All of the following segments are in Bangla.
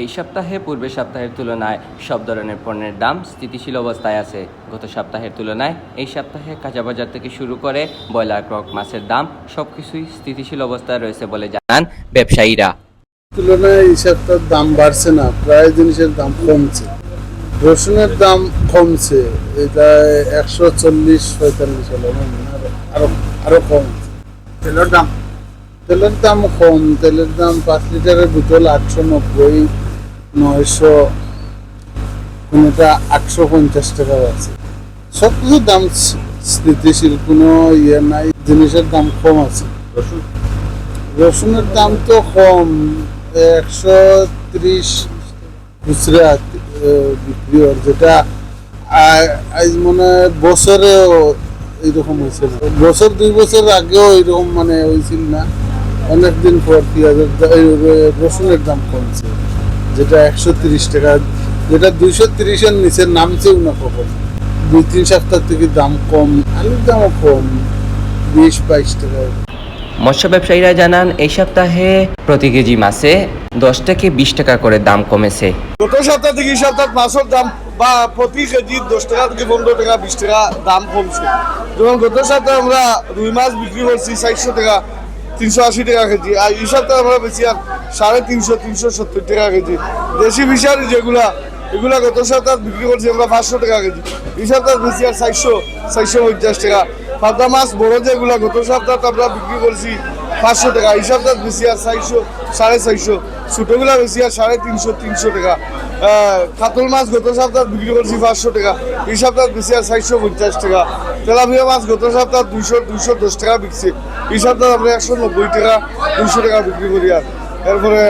এই সপ্তাহে পূর্বের সপ্তাহের তুলনায় সব ধরনের পণ্যের দাম স্থিতিশীল অবস্থায় আছে। গত সপ্তাহের তুলনায় এই সপ্তাহে কাঁচা বাজার থেকে শুরু করে ব্রয়লার ক্রক মাছের দাম সবকিছুই স্থিতিশীল অবস্থায় রয়েছে বলে জানান ব্যবসায়ীরা। তুলনায় এই সপ্তাহের দাম বাড়ছে না প্রায় জিনিসের দাম কমছে। রসুনের দাম কমছে এটা একশো চল্লিশ পঁয়তাল্লিশ হলো আরও আরও কম। তেলের দাম তেলের দাম কম তেলের দাম পাঁচ লিটারের বোতল আটশো নব্বই নয়শো কোনোটা আটশো পঞ্চাশ টাকাও আছে। সব কিছুর দাম স্থিতিশীল কোনো ইয়ে নাই জিনিসের দাম কম আছে। রসুনের দাম তো কম একশো ত্রিশ খুচরা বিক্রি হয় যেটা আজ মানে বছরেও এইরকম হয়েছে না বছর দুই বছর আগেও এইরকম মানে হয়েছিল না। অনেকদিন পর পেঁয়াজের রসুনের দাম কমছে যেটা একশো তিরিশ টাকা যেটা দুইশো তিরিশের নিচে নামছেও না কখন। দুই তিন সপ্তাহ থেকে দাম কম আলুর দামও কম বিশ বাইশ টাকা। মৎস্য ব্যবসায়ীরা জানান এই সপ্তাহে প্রতি কেজি মাছে দশ থেকে বিশ টাকা করে দাম কমেছে। গত সপ্তাহ থেকে এই সপ্তাহ মাছের দাম বা প্রতি কেজি দশ টাকা থেকে পনেরো টাকা বিশ টাকা দাম কমছে। যেমন গত সপ্তাহে আমরা রুই মাছ বিক্রি করছি চারশো টাকা তিনশো আশি টাকা কেজি। আর সপ্তাহে আমরা বেশি আর সাড়ে তিনশো তিনশো সত্তর টাকা কেজি। দেশি ফিশারি যেগুলা, এগুলা গত সপ্তাহ বিক্রি করছি আমরা পাঁচশো টাকা কেজি। এই সপ্তাহ বেশি আর চারশো চারশো পঞ্চাশ টাকা। পাতা মাছ, বড় যেগুলা গত সপ্তাহ আমরা বিক্রি করছি পাঁচশো টাকা। এই সপ্তাহ বেশি আর চারশো, সাড়ে চারশো। ছোটগুলা বেশি আর সাড়ে তিনশো তিনশো টাকা। কাতল মাছ গত সপ্তাহ বিক্রি করছি পাঁচশো টাকা। এই সপ্তাহ বেশি আর চারশো পঞ্চাশ টাকা। তেলাপিয়া মাছ গত সপ্তাহ দুইশো দুইশো দশ টাকা বিকছি। এই সপ্তাহ আমরা একশো নব্বই টাকা, দুইশো টাকা বিক্রি করি আর। এরপরে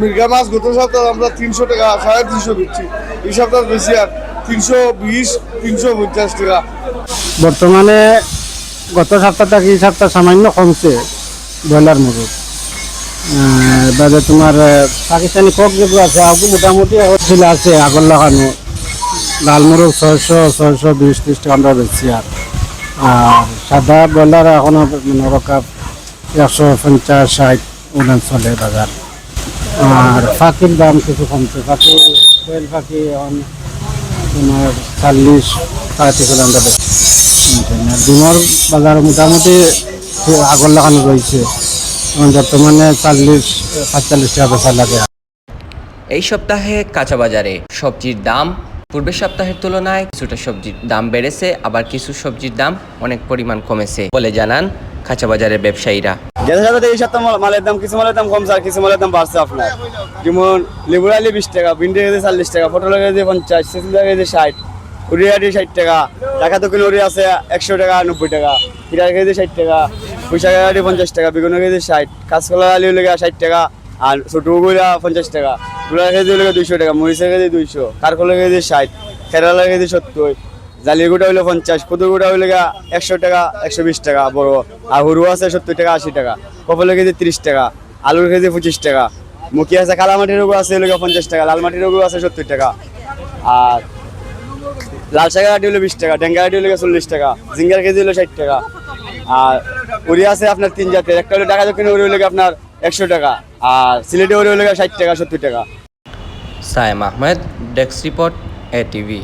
মির্গা মাছ গত সপ্তাহ আমরা তিনশো টাকা, সাড়ে তিনশো বিকছি। এই সপ্তাহ বেশি আর তিনশো বিশ, তিনশো পঞ্চাশ টাকা। বর্তমানে গত সপ্তাহ থেকে এই সপ্তাহ সামান্য কমছে ব্রয়লার মুরগ। এবারে তোমার পাকিস্তানি কক যেগুলো আছে মোটামুটি ছিল আছে আগর লাগানো। লাল মুরগ ছয়শো ছয়শো বিশ, ত্রিশ টাকা আমরা বেশি আর। আর সাদা ব্রয়লার এখনও মানে রকাপ একশো পঞ্চাশ, ষাট উনান চলে বাজার। আর ফাঁকির দাম কিছু কমছে। ফাঁকি তেল ফাঁকি এখন তোমার চাল্লিশ সাড়ে টাকা আমরা। আর ডিমর বাজার মোটামুটি আগর লাগানো রয়েছে। বর্তমানে চাল্লিশ সাতচল্লিশ টাকা বেচা লাগে। এই সপ্তাহে কাঁচা বাজারে সবজির দাম পূর্বের সপ্তাহের তুলনায় কিছুটা সবজির দাম বেড়েছে আবার কিছু সবজির দাম অনেক পরিমাণ কমেছে বলে জানান কাঁচা বাজারের ব্যবসায়ীরা। গেছে সাথে এই সপ্তাহ মালের দাম কিছু মালের দাম কমছে আর কিছু মালের দাম বাড়ছে আপনার। যেমন লেবুর আলি বিশ টাকা ভিন্ডি কেজি চল্লিশ টাকা পটল কেজি পঞ্চাশ সিসিলা কেজি ষাট উড়িয়াটি ষাট টাকা টাকা দক্ষিণ উড়ি আছে একশো টাকা নব্বই টাকা পিঠার কেজি ষাট টাকা পুঁইশাক আলি পঞ্চাশ টাকা বেগুন কেজি ষাট কাঁচকলা আলি লেগে ষাট টাকা আর ছোটগুলা পঞ্চাশ টাকা গুলার কেজি লেগে দুইশো টাকা মরিচের কেজি দুইশো কারকলের কেজি ষাট কেরালার কেজি সত্তর জালির গুঁড়া হইল পঞ্চাশ কুদুর গুঁড়া হইলে একশো টাকা একশো বিশ টাকা বড় আর হুরু আছে সত্তর টাকা আশি টাকা কপলের কেজি তিরিশ টাকা আলুর কেজি পঁচিশ টাকা মুখি আছে কালামাটির রোগও আছে হইলে পঞ্চাশ টাকা লাল মাটির রোগও আছে সত্তর টাকা আর লাল শাকের আটি হলো বিশ টাকা ডেঙ্গা আটি হলো চল্লিশ টাকা জিঙ্গার কেজি হলো ষাট টাকা আর উড়ি আছে আপনার তিন জাতের। একটা হলো টাকা দক্ষিণে, উড়ি হইলে গা আপনার একশো টাকা। আর সিলেটে উড়ি হইলে গা ষাট টাকা, সত্তর টাকা। Sayem Ahmed, desk report TV